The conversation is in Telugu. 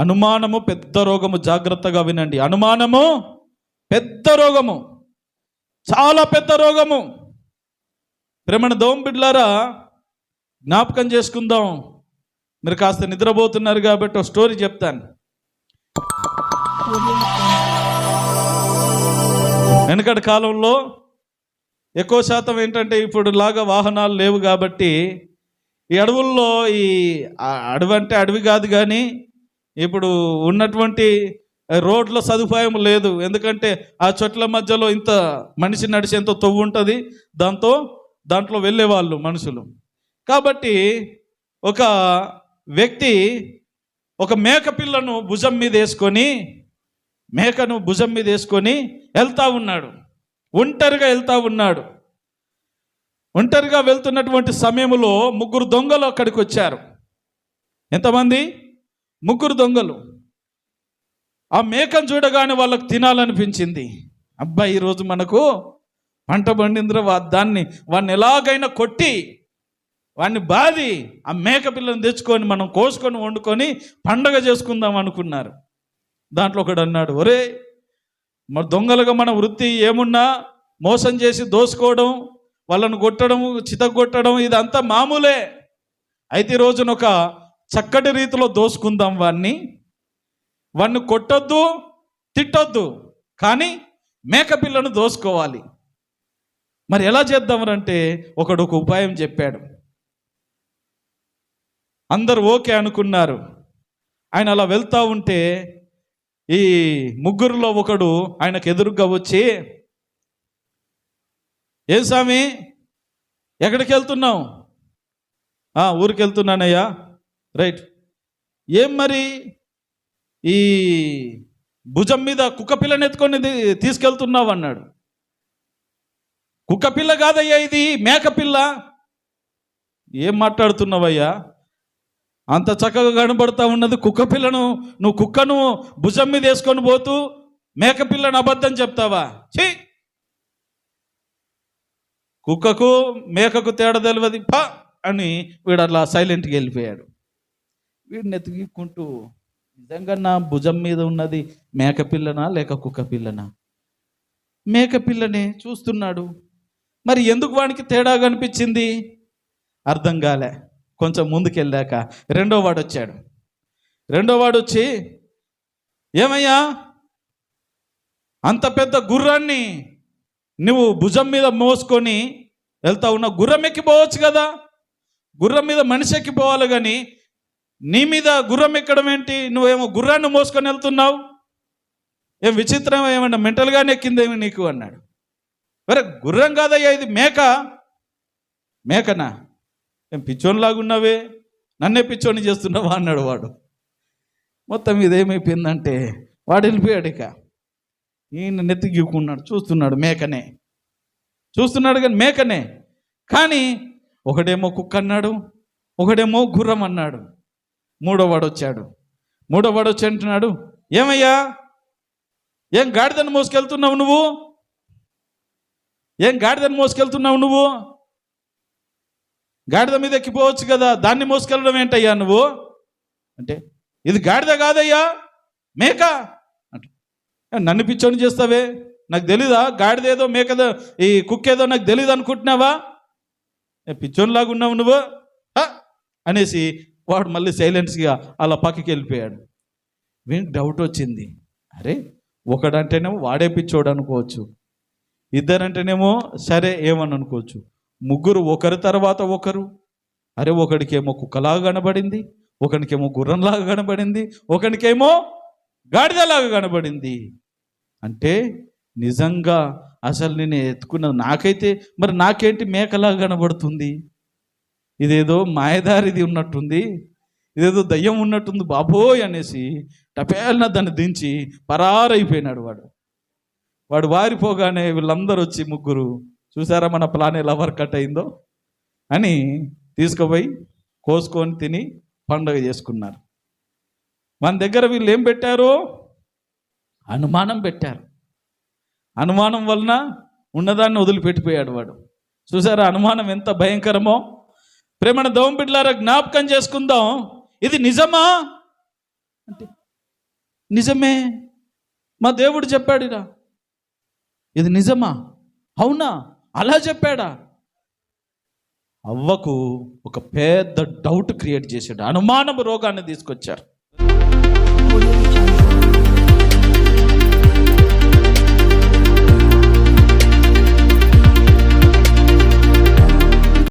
అనుమానము పెద్ద రోగము జాగ్రత్తగా వినండి. అనుమానము పెద్ద రోగము. చాలా పెద్ద రోగము. ప్రేమణ దోంబిడ్లారా జ్ఞాపకం చేసుకుందాం. మీరు కాస్త నిద్రపోతున్నారు కాబట్టి ఒక స్టోరీ చెప్తాను. వెనకటి కాలంలో ఎక్కువ శాతం ఏంటంటే ఇప్పుడు లాగా వాహనాలు లేవు కాబట్టి ఈ అడవుల్లో ఈ అడవి అంటే అడవి కాదు కానీ ఇప్పుడు ఉన్నటువంటి రోడ్ల సదుపాయం లేదు. ఎందుకంటే ఆ చెట్ల మధ్యలో ఇంత మనిషి నడిచేంత తొవ్వు ఉంటుంది? దాంతో దాంట్లో వెళ్ళేవాళ్ళు మనుషులు. కాబట్టి ఒక వ్యక్తి ఒక మేక పిల్లను భుజం మీద వేసుకొని మేకను భుజం మీద వేసుకొని వెళ్తా ఉన్నాడు. ఒంటరిగా వెళ్తా ఉన్నాడు. ఒంటరిగా వెళ్తున్నటువంటి సమయంలో ముగ్గురు దొంగలు అక్కడికి వచ్చారు. ఎంతమంది? ముగ్గురు దొంగలు. ఆ మేకను చూడగానే వాళ్ళకు తినాలనిపించింది. అబ్బాయి ఈరోజు మనకు పంట పండిందిరా వా- దాన్ని వాడిని ఎలాగైనా కొట్టి వాడిని బాది ఆ మేక పిల్లని తెచ్చుకొని మనం కోసుకొని వండుకొని పండగ చేసుకుందాం అనుకున్నారు. దాంట్లో ఒకడు అన్నాడు ఒరే మరి దొంగలుగా మన వృత్తి ఏమున్నా మోసం చేసి దోసుకోవడం వాళ్ళను కొట్టడం చితగొట్టడం ఇదంతా మామూలే. అయితే ఈ రోజున ఒక చక్కటి రీతిలో దోసుకుందాం వాడిని వాడిని కొట్టొద్దు తిట్టొద్దు కానీ మేకపిల్లను దోసుకోవాలి. మరి ఎలా చేద్దామనంటే ఒకడు ఒక ఉపాయం చెప్పాడు. అందరు ఓకే అనుకున్నారు. ఆయన అలా వెళ్తా ఉంటే ఈ ముగ్గురులో ఒకడు ఆయనకు ఎదురుగా వచ్చి ఏ స్వామి ఎక్కడికి వెళ్తున్నావు? ఊరికి వెళ్తున్నానయ్యా రైట్ ఏం మరి? ఈ భుజం మీద కుక్కపిల్లని ఎత్తుకొని తీసుకెళ్తున్నావు అన్నాడు. కుక్కపిల్ల కాదయ్యా ఇది మేకపిల్ల ఏం మాట్లాడుతున్నావయ్యా? అంత చక్కగా కనబడతా ఉన్నది కుక్క పిల్లను నువ్వు కుక్కను భుజం మీద వేసుకొని పోతూ మేకపిల్లను అబద్ధం చెప్తావా? ఛీ! కుక్కకు మేకకు తేడా తెలియదు పా! అని వీడు అట్లా సైలెంట్గా వెళ్ళిపోయాడు. వీడిని ఎతికికుంటూ నిజంగా నా భుజం మీద ఉన్నది మేకపిల్లనా లేక కుక్క పిల్లనా? మేకపిల్లనే చూస్తున్నాడు. మరి ఎందుకు వానికి తేడా కనిపించింది? అర్థం కాలే. కొంచెం ముందుకెళ్ళాక. రెండో వాడు వచ్చాడు రెండో వాడు వచ్చి ఏమయ్యా అంత పెద్ద గుర్రాన్ని నువ్వు భుజం మీద మోసుకొని వెళ్తా ఉన్నావు గుర్రం ఎక్కిపోవచ్చు కదా? గుర్రం మీద మనిషి ఎక్కిపోవాలి కానీ నీ మీద గుర్రం ఎక్కడం ఏంటి? నువ్వేమో గుర్రాన్ని మోసుకొని వెళ్తున్నావు? ఏం విచిత్రం ఏమన్నా? మెంటల్గానే ఎక్కిందేమి నీకు? అన్నాడు. మరి గుర్రం కాదయ్యా ఇది మేక. మేకనా? ఏం పిచ్చోనిలాగా ఉన్నావే నన్నే పిచ్చోని చేస్తున్నావా? అన్నాడు వాడు. మొత్తం ఇదేమైపోయిందంటే వాడు వెళ్ళిపోయాడు ఇక. ఈయన నెత్తిగిక్కున్నాడు చూస్తున్నాడు మేకనే. చూస్తున్నాడు కానీ మేకనే. కానీ ఒకడేమో కుక్క అన్నాడు ఒకడేమో గుర్రం అన్నాడు. మూడో వాడు వచ్చాడు. మూడో వాడు వచ్చి అంటున్నాడు ఏమయ్యా? ఏం గాడిదని మోసుకెళ్తున్నావు నువ్వు? ఏం గాడిదని మోసుకెళ్తున్నావు నువ్వు? గాడిద మీద ఎక్కిపోవచ్చు కదా దాన్ని మోసుకెళ్ళడం ఏంటయ్యా నువ్వు? అంటే ఇది గాడిద కాదయ్యా మేక. అంట నన్ను పిచ్చోని చేస్తావే? నాకు తెలీదా? గాడిదేదో మేకదో ఈ కుక్కేదో నాకు తెలియదు అనుకుంటున్నావా ఏ, పిచ్చోనిలాగా ఉన్నావు నువ్వు? అనేసి వాడు మళ్ళీ సైలెన్స్గా అలా పక్కకి వెళ్ళిపోయాడు. వీనికి డౌట్ వచ్చింది. అరే ఒకడంటేనేమో వాడే పిచ్చోడు అనుకోవచ్చు. ఇద్దరంటేనేమో సరే ఏమని అనుకోవచ్చు. ముగ్గురు ఒకరి తర్వాత ఒకరు. అరే ఒకడికేమో కుక్కలాగా కనబడింది ఒకనికేమో గుర్రంలాగా కనబడింది ఒకనికేమో గాడిదలాగా కనబడింది. అంటే నిజంగా అసలు నేను ఎత్తుకున్న నాకైతే మరి నాకేంటి మేకలాగా కనబడుతుంది? ఇదేదో మాయదారిది ఉన్నట్టుంది ఇదేదో దయ్యం ఉన్నట్టుంది బాబోయ్ అనేసి టపేళ్ళ దాన్ని దించి పరారైపోయినాడు వాడు. వాడు వారిపోగానే వీళ్ళందరూ వచ్చి ముగ్గురు చూసారా మన ప్లాన్ ఎలా కట్ అయిందో? అని తీసుకుపోయి కోసుకొని తిని పండగ చేసుకున్నారు. మన దగ్గర వీళ్ళు ఏం పెట్టారు? అనుమానం పెట్టారు. అనుమానం వలన ఉన్నదాన్ని వదిలిపెట్టిపోయాడు వాడు. చూసారా అనుమానం ఎంత భయంకరమో? ప్రేమణ దోంబిడ్లారా జ్ఞాపకం చేసుకుందాం. ఇది నిజమా? అంటే నిజమే. మా దేవుడు చెప్పాడురా. ఇది నిజమా? అవునా? అలా చెప్పాడా? అవ్వకు ఒక పెద్ద డౌట్ క్రియేట్ చేశాడు. అనుమానపు రోగాన్ని తీసుకొచ్చారు.